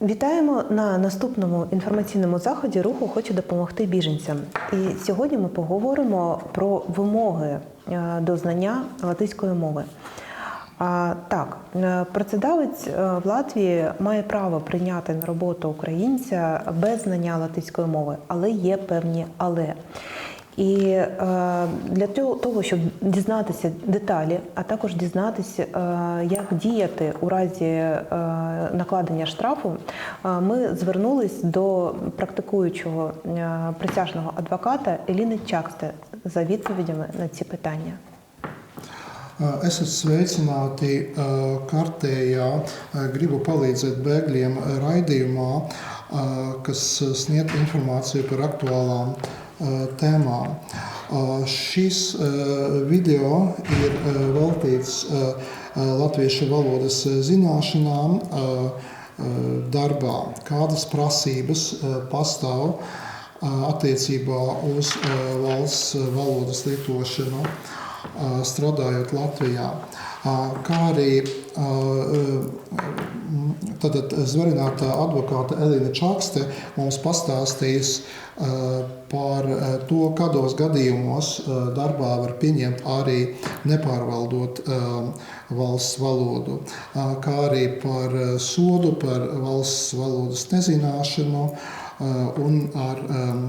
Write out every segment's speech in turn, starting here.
Вітаємо на наступному інформаційному заході руху Хочу допомогти біженцям. І сьогодні ми поговоримо про вимоги е, до знання латиської мови. Так, е, працедавець е, в Латвії має право прийняти на роботу українця без знання латиської мови, але є певні але. І е, для того, щоб дізнатися деталі, а також дізнатися, е, як діяти у разі е, накладення штрафу, ми звернулись до практикуючого е, присяжного адвоката Еліни Чаксте за відповідями на ці питання. Esat sveicināti eh, kārtējā Gribu palīdzēt bēgļiem raidījumā, kas sniedz informāciju par aktuālām eh, tēmām. Eh, Šis eh, video ir veltīts latviešu valodas zināšanām darbā, kādas prasības pastāv attiecībā uz valsts valodas lietošanu strādājot Latvijā. Kā arī tātad zvarinātā advokāte Elīna Čakste mums pastāstīs par to, kādos gadījumos darbā var pieņemt arī nepārvaldot valsts valodu, kā arī par sodu, par valsts valodas nezināšanu un ar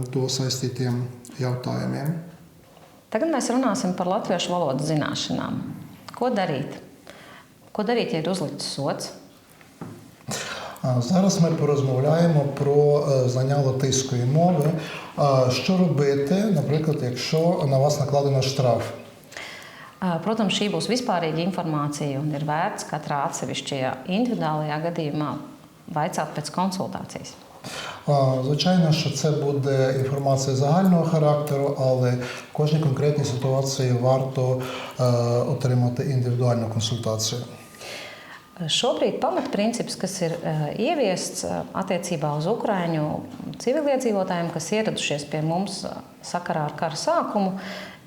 to saistītiem jautājumiem. Tagad mēs runāsim par latviešu valodas zināšanām. Ko darīt? Ko darīt, ja ir uzlikts sots? Зараз ми порозмовляємо про е, знання латиської мови. Що робити, наприклад, якщо на вас накладено штраф? Protams, šī būs vispārīga informācija un ir vērts katrā atsevišķajā individuālajā gadījumā vaicāt pēc konsultācijas. Звичайно, що це буде інформація загального характеру, але в кожній конкретній ситуації варто е, отримати індивідуальну консультацію. Šobrīd pamatprincips, kas ir ā, ieviests ā, attiecībā uz Ukrāņu civiliedzīvotājiem, kas ieradušies pie mums ā, sakarā ar kara sākumu,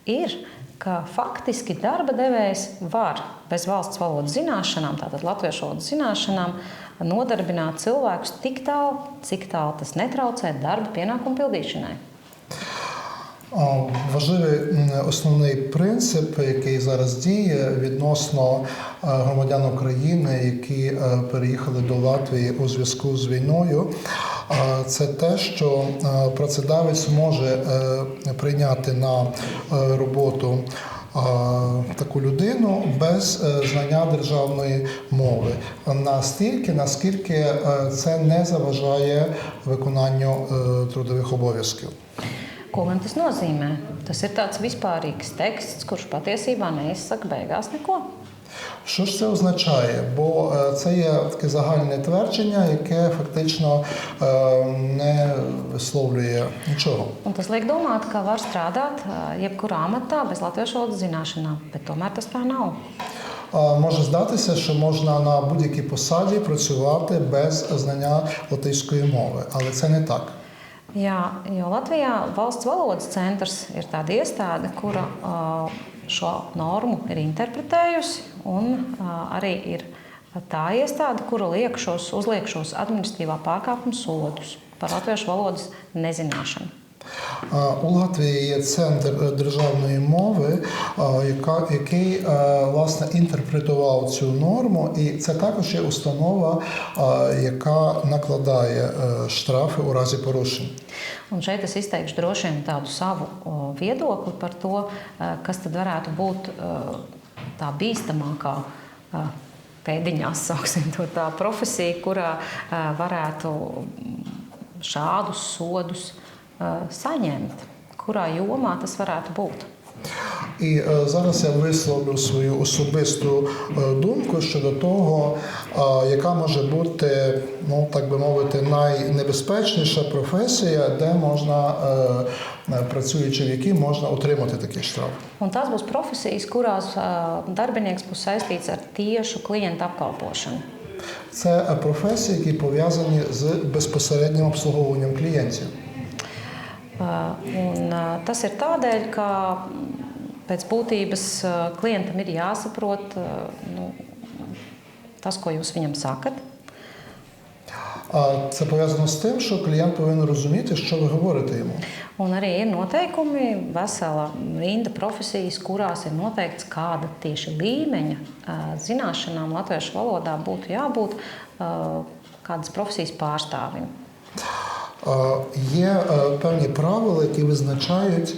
ir, ka faktiski darba devējs var bez valsts valodas zināšanām, tātad latviešu valodas zināšanām, nodarbināt cilvēkus tik tālu, cik tālu tas netraucē darba pienākumu pildīšanai. Важливий основний принцип, який зараз діє відносно е, громадян України, які е, переїхали до Латвії у зв'язку з війною, е, це те, що працедавець може прийняти на роботу. Таку людину без знання державної мови настільки, наскільки це не заважає виконанню трудових обов'язків. Ko gan tas nozīmē? Tas ir tāds vispārīgs teksts, kurš patiesībā neizsaka beigās neko. Що ж це означає? Бо е, це є таке загальне твердження, яке фактично е, не висловлює нічого. Un tas liek domāt, ka var strādāt ā, jebkurā amatā bez latviešu valodas zināšanām, bet tomēr tas tā nav. А, Може здатися, що можна на будь-якій посаді працювати без знання латиської мови, але це не так. Jā, jo Latvijā valsts valodas centrs ir tāda iestāde, kura ā, šo normu ir interpretējusi, un ā, arī ir tā iestāde, kura liek šos, uzliek šos administratīvā pārkāpuma sodus par latviešu valodas nezināšanu. А, У Латвії є центр е, державної мови, а, яка, який е, власне інтерпретував цю норму, і це також є установа, а, яка накладає е, штрафи у разі порушень. Un šeit es izteikšu droši vien tādu savu o, viedokli par to, eh, kas tad varētu būt eh, tā bīstamākā eh, pēdiņās, sauksim to tā profesija, kurā eh, varētu šādus sodus eh, saņemt. Kurā jomā tas varētu būt? І е, зараз я висловлю свою особисту е, думку щодо того, е, яка може бути, ну так би мовити, найнебезпечніша професія, де можна, е, е, працюючи в якій можна отримати такий штраф. Un tās būs profesijas, kurās darbinieks būs saistīts ar tiešu klientu apkalpošanu. Це е, професії, які пов'язані з безпосереднім обслуговуванням клієнтів. Uh, Un, uh, tas ir tādēļ, ka mm, pēc būtības uh, klientam ir jāsaprot uh, nu, tas, ko jūs viņam sakat. А це пов'язано з тим, що клієнт повинен розуміти, що ви говорите йому. Un arī ir noteikumi, vesela rinda profesijas, kurās ir noteikts, kāda tieši līmeņa ā, zināšanām latviešu valodā būtu jābūt ā, kādas profesijas pārstāvim. Є е, певні правила, які визначають,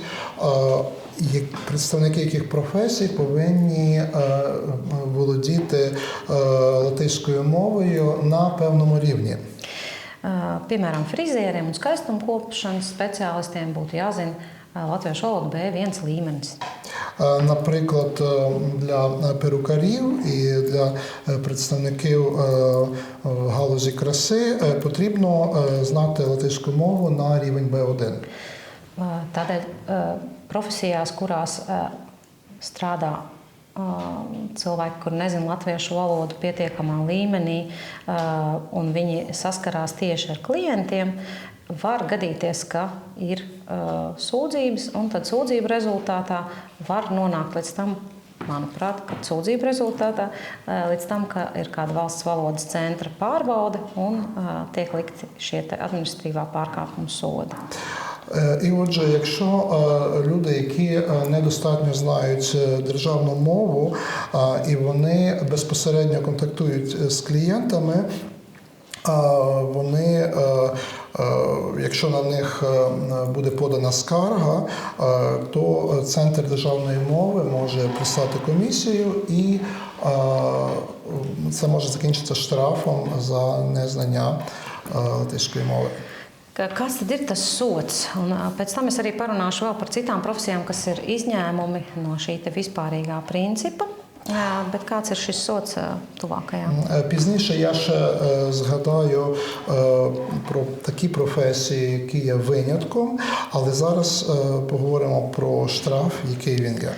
е, представники яких професій повинні е, володіти латиською мовою на певному рівні. Piemēram, frizieriem un skaistumkopšanas speciālistiem būtu jāzina latviešu valoda B1 līmenis. Е, Наприклад, е, для перукарів і для е, представників е, е, галузі краси е, потрібно е, знати латиську мову на рівень B1. Ā, Tādēļ ā, profesijās, kurās ā, strādā ā, cilvēki, kur nezina latviešu valodu pietiekamā līmenī, ā, un viņi saskarās tieši ar klientiem, var gadīties, ka ir ā, sūdzības, un tad sūdzību rezultātā var nonākt līdz tam. Manuprāt, ka sūdzību rezultātā ā, līdz tam, ka ir kāda valsts valodas centra pārbaude un ā, tiek likti šie te administratīvā pārkāpuma sodi. Е, І отже, якщо е, люди, які е, недостатньо знають е, державну мову, е, і вони безпосередньо контактують е, з клієнтами, е, вони, е, е, якщо на них е, буде подана скарга, то центр державної мови може прислати комісію, і це може закінчитися штрафом за незнання латиської мови. Ka- Kas tad ir tas sots? Un, pēc tam es arī parunāšu par citām profesijām, kas ir izņēmumi no šī vispārīgā principa. Ir šis sots ā, tuvākajām? Е, Пізніше я ще е, згадаю е, про такі професії, які є винятком, але зараз поговоримо про штраф, який він є.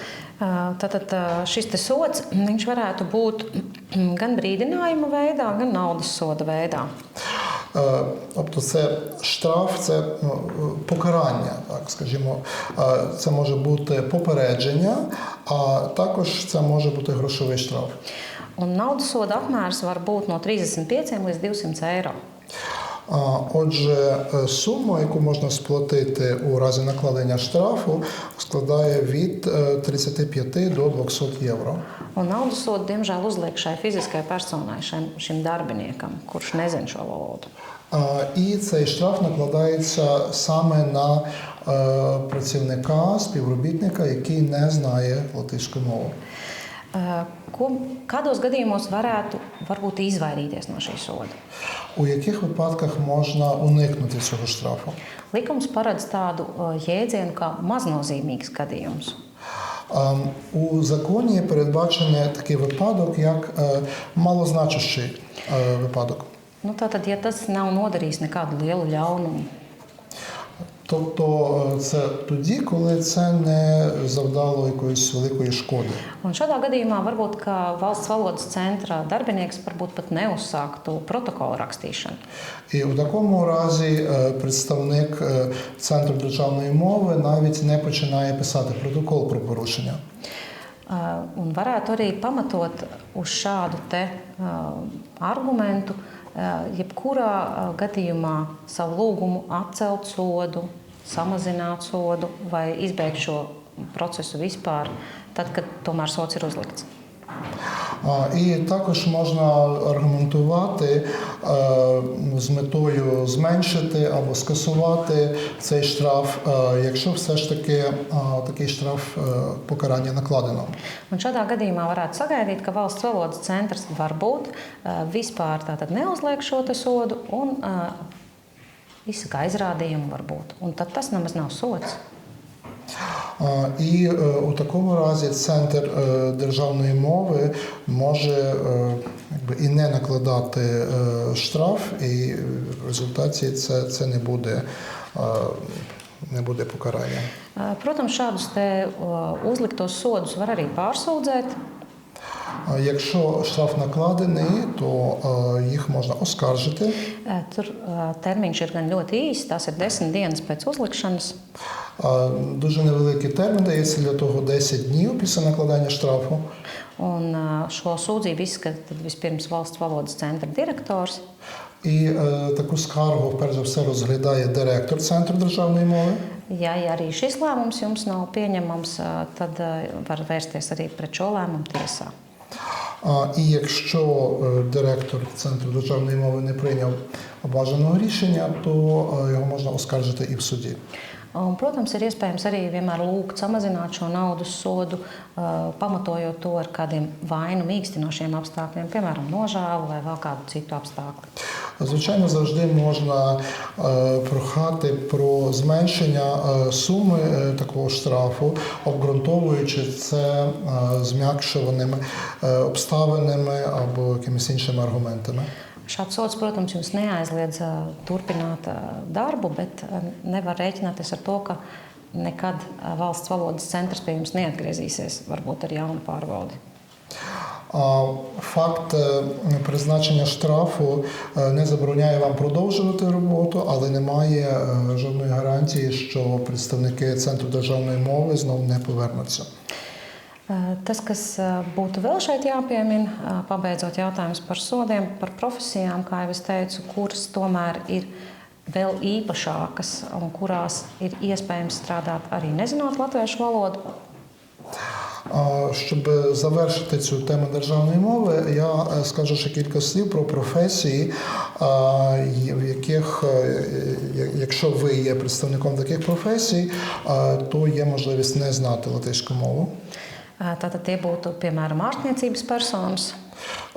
Tātad šis sots viņš varētu būt gan brīdinājuma veidā, gan naudas soda veidā. Тобто це штраф, це ну, покарання, так скажімо, це може бути попередження, а також це може бути грошовий штраф. Un naudas soda apmērs var būt no 35 līdz 200 eiro. Отже, е, сума, яку можна сплатити у разі накладення штрафу, складає від е, 35 до 200 євро. Un naudas sodu, diemžēl, uzliek šai fiziskajai personai, šim, šim darbiniekam, kurš nezina šo valodu. І цей штраф накладається саме на е, працівника, співробітника, який не знає латиську мову. Ā, Ko, kādos gadījumos varētu varbūt, izvairīties no šī soda? У яких випадках можна уникнути цього штрафу? Likums paredz tādu ā, jēdzienu kā maznozīmīgs gadījums. А, У законі передбачений такий випадок, як е, малозначущий е, випадок. Nu, tātad, ja tas nav nodarījis nekādu lielu ļaunumu, Тобто е, це тоді, коли це не завдало якоїсь великої шкоди. Un šādā gadījumā varbūt valsts valodas centra darbinieks varbūt pat neuzsāktu protokolu rakstīšanu. І у такому разі е, представник е, центру державної мови навіть не починає писати протокол про порушення. Un varētu arī pamatot uz šādu te, argumentu, jebkurā uh, gadījumā savu lūgumu atcelt sodu, samazināt sodu vai izbeigt šo procesu vispār, tad, kad tomēr sots ir uzlikts. А, І також можна аргументувати е, з метою зменшити або скасувати цей штраф, е, якщо все ж таки е, такий штраф е, покарання накладено. Un šādā gadījumā varētu sagaidīt, ka valsts valodas centrs varbūt uh, vispār tātad neuzliek šo te sodu un uh, izsaka aizrādījumu varbūt. Un tad tas nemaz nav sots. І е, у такому разі центр е, державної мови може е, якби, і не накладати штраф, і в результаті це, це не буде. Не буде покарання. Uh, Protams, šādus uzliktos sodus var arī pārsūdzēt. Якщо штраф накладений, то їх можна оскаржити. Tur termiņš ir gan ļoti īss, tās ir desmit dienas pēc uzlikšanas. А, Дуже невеликий термін дається для того 10 днів після накладання штрафу. Un šo sūdzību izskata vispirms valsts valodas centra direktors. І е, таку скаргу, перш за все, розглядає директор Центру державної мови. Ja arī šis lēmums jums nav pieņemams, tad var vērsties arī pret šo lēmumu tiesā. І якщо е, директор Центру державної мови не прийняв бажаного рішення, то е, його можна оскаржити і в суді. Un, protams, ir iespējams arī vienmēr lūgt samazināt šo naudas sodu, pamatojot to ar kādiem vainu mīkstinošiem apstākļiem, piemēram, nožēlu vai vēl kādu citu apstākļu. Звичайно, завжди можна е, прохати про зменшення е, суми е, такого штрафу, обґрунтовуючи це е, зм'якшуваними е, обставинами або якимись іншими аргументами. Šāds sots, protams, jums neaizliedz turpināt darbu, bet nevar rēķināties ar to, ka nekad valsts valodas centrs pie jums neatgriezīsies, varbūt ar jaunu pārbaudi. Факт е, призначення штрафу е, не забороняє вам продовжувати роботу, але немає е, жодної гарантії, що представники Центру державної мови знову не повернуться. Ā, Tas, kas ā, būtu vēl šeit jāpiemina, ā, pabeidzot jautājumus par sodiem, par profesijām, kā jau es teicu, kuras tomēr ir vēl īpašākas un kurās ir iespējams strādāt arī nezinot latviešu valodu. А, Щоб завершити цю тему державної мови, я е, скажу ще кілька слів про професії, а, і- в яких, е, я- якщо ви є представником таких професій, а, то є можливість не знати латиську мову. Ā, Tātad tie būtu piemēram ārstniecības personas,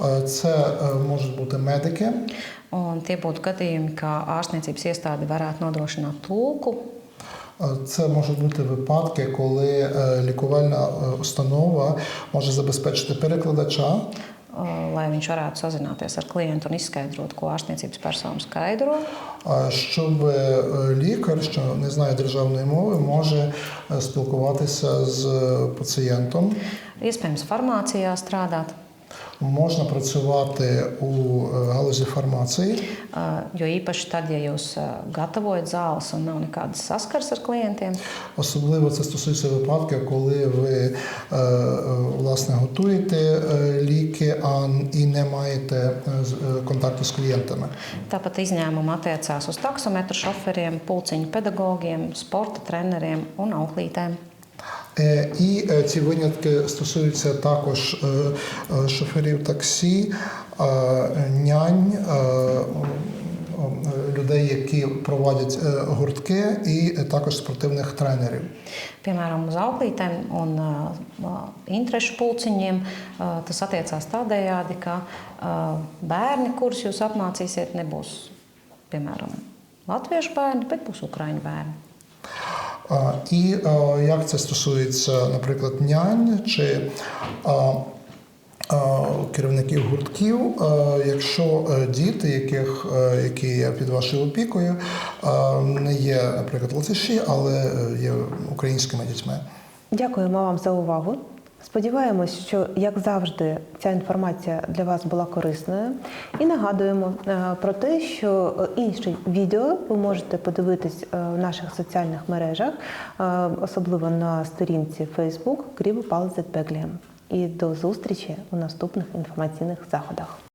Е, Це е, можуть бути медики, un tie būtu gadījumi, kā ārstniecības iestāde varētu nodrošināt tulku. Е, Це можуть бути випадки, коли е, лікувальна е, установа може забезпечити перекладача, ā, Lai viņš varētu sazināties ar klientu un izskaidrot, ko ārstniecības persona skaidro. а, щоб е, лікар, що не знає державної мови, може е, спілкуватися з пацієнтом. Iespējams, farmācijā strādāt, Можна працювати у е, галузі фармації, ā, jo īpaši tad, ja jūs ā, gatavojat zāles un nav nekādas saskares ar klientiem. особливо це стосується випадків, коли ви е, е, власне готуєте е, ліки, а н- і не маєте е, з- е, контакту з клієнтами. Tāpat izņēmumi attiecās uz taksometru šoferiem, pulciņu pedagogiem, sporta treneriem un auklītēm. Е, І е, ці винятки стосуються також е, е, шоферів таксі, е, нянь, е, е, людей, які проводять е, гуртки, і також спортивних тренерів. Piemēram, uz auklītēm un uh, interešu pulciņiem uh, tas attiecās tādējādi, ka uh, bērni, kurus jūs apmācīsiet, nebūs piemēram latviešu bērni, bet būs ukraiņu bērni. І як це стосується, наприклад, нянь чи керівників гуртків, якщо е, діти, яких, е, які є під вашою опікою, не є, наприклад, латиші, але е, є українськими дітьми. Дякуємо вам за увагу. Сподіваємось, що як завжди ця інформація для вас була корисною. І нагадуємо е, про те, що е, інші відео ви можете подивитись е, в наших соціальних мережах, особливо на сторінці Facebook Грібу Палзет. І до зустрічі у наступних інформаційних заходах.